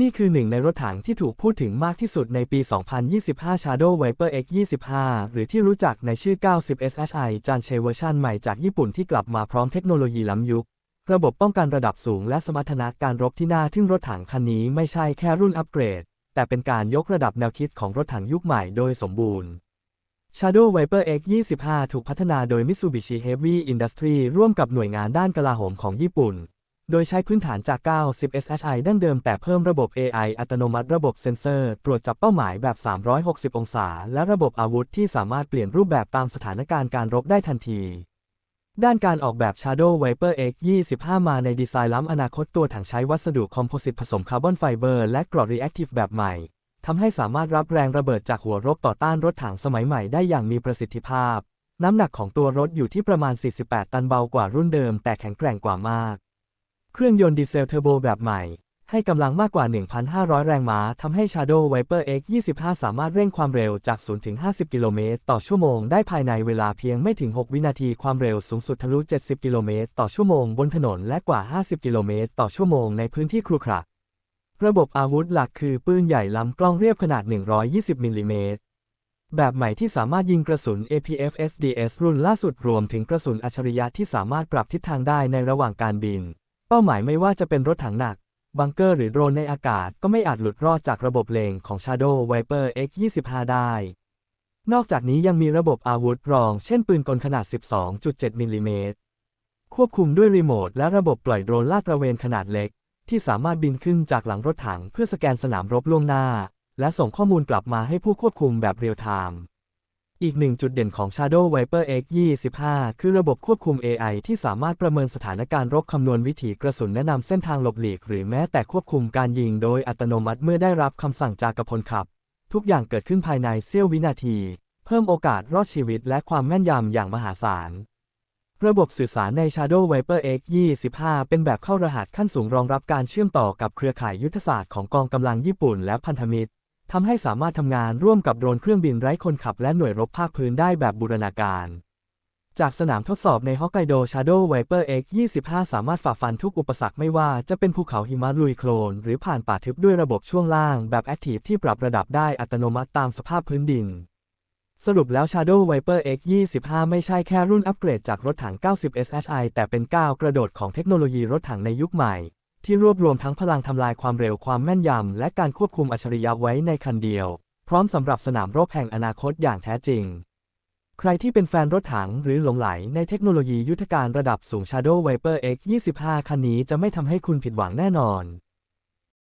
นี่คือหนึ่งในรถถังที่ถูกพูดถึงมากที่สุดในปี 2025 Shadow Viper X25 หรือที่รู้จักในชื่อ 90 SHI จานเชเวอร์ชันใหม่จากญี่ปุ่นที่กลับมาพร้อมเทคโนโลยีล้ำยุค ระบบป้องกันระดับสูงและสมรรถนะการรบที่น่าทึ่งรถถังคันนี้ไม่ใช่แค่รุ่นอัปเกรด แต่เป็นการยกระดับแนวคิดของรถถังยุคใหม่โดยสมบูรณ์ Shadow Viper X25 ถูกพัฒนาโดย Mitsubishi Heavy Industry ร่วมกับหน่วยงานด้านกลาโหมของญี่ปุ่น โดยใช้พื้นฐานจาก 90 SHI ดั้งเดิมแต่เพิ่มระบบ AI อัตโนมัติระบบเซ็นเซอร์ ตรวจจับเป้าหมายแบบ 360 องศา และระบบอาวุธที่สามารถเปลี่ยนรูปแบบตามสถานการณ์การรบได้ทันที ด้านการออกแบบ Shadow Viper X25 มาในดีไซน์ล้ำอนาคตตัวถังใช้วัสดุคอมโพสิตผสมคาร์บอนไฟเบอร์และกรดรีแอคทีฟแบบใหม่ทำให้สามารถรับแรงระเบิดจากหัวรบต่อต้านรถถังสมัยใหม่ได้อย่างมีประสิทธิภาพ น้ำหนักของตัวรถอยู่ที่ประมาณ 48 ตันเบากว่ารุ่นเดิม แต่แข็งแกร่งกว่ามาก เครื่องยนต์ดีเซลเทอร์โบแบบใหม่ ให้กำลังมากกว่า 1,500 แรงม้าทำให้ Shadow Viper X25 สามารถเร่งความเร็วจาก 0 ถึง 50 กิโลเมตรต่อชั่วโมงได้ภายในเวลาเพียงไม่ถึง 6 วินาทีความเร็วสูงสุดทะลุ 70 กิโลเมตรต่อชั่วโมงบนถนนและกว่า 50 กิโลเมตรต่อชั่วโมงในพื้นที่ครุขระระบบอาวุธหลักคือปืนใหญ่ลำกล้องเรียบขนาด 120มิลลิเมตรแบบใหม่ที่สามารถยิงกระสุน APF SDS รุ่นล่าสุดรวมถึงกระสุนอัจฉริยะที่สามารถปรับทิศทางได้ในระหว่างการบิน ป้าหมายไม่ว่าจะเป็นรถถังหนัก บังเกอร์หรือโดรนในอากาศก็ไม่อาจหลุดรอดจากระบบเลงของ Shadow Viper X25 ได้ นอกจากนี้ยังมีระบบอาวุธรอง เช่นปืนกลขนาด 12.7 มิลลิเมตร ควบคุมด้วยรีโมทและระบบปล่อยโดรนลาดตระเวนขนาดเล็ก ที่สามารถบินขึ้นจากหลังรถถังเพื่อสแกนสนามรบล่วงหน้า และส่งข้อมูลกลับมาให้ผู้ควบคุมแบบเรียลไทม์ อีกหนึ่งจุดเด่นของ Shadow Viper X25 คือระบบควบคุม AI ที่สามารถประเมินสถานการณ์รบคำนวณวิถีกระสุนแนะนำเส้นทางหลบหลีก หรือแม้แต่ควบคุมการยิงโดยอัตโนมัติเมื่อได้รับคำสั่งจากกพลขับ ทุกอย่างเกิดขึ้นภายในเสี้ยววินาที เพิ่มโอกาสรอดชีวิตและความแม่นยำอย่างมหาศาล ระบบสื่อสารใน Shadow Viper X25 เป็นแบบเข้ารหัสขั้นสูงรองรับการเชื่อมต่อกับเครือข่ายยุทธศาสตร์ของกองกำลังญี่ปุ่นและพันธมิตร ทำให้สามารถทำงานร่วมกับโดรนเครื่องบินไร้คนขับและหน่วยรบภาคพื้นได้แบบบูรณาการ จากสนามทดสอบในฮอกไกโด Shadow Viper X25 สามารถฝ่าฟันทุกอุปสรรคไม่ว่าจะเป็นภูเขาหิมะลุยโคลน หรือผ่านป่าทึบด้วยระบบช่วงล่างแบบ Active ที่ปรับระดับได้อัตโนมัติตามสภาพพื้นดิน สรุปแล้ว Shadow Viper X25 ไม่ใช่แค่รุ่นอัปเกรดจากรถถัง 90 SHI แต่เป็นก้าวกระโดดของเทคโนโลยีรถถังในยุคใหม่ ที่รวบรวมทั้งพลังทำลายความเร็วความแม่นยำ และการควบคุมอัจฉริยะไว้ในคันเดียว พร้อมสำหรับสนามรบแห่งอนาคตอย่างแท้จริง ใครที่เป็นแฟนรถถังหรือหลงไหลในเทคโนโลยียุทธการระดับสูง Shadow Viper X25 คันนี้จะไม่ทำให้คุณผิดหวังแน่นอน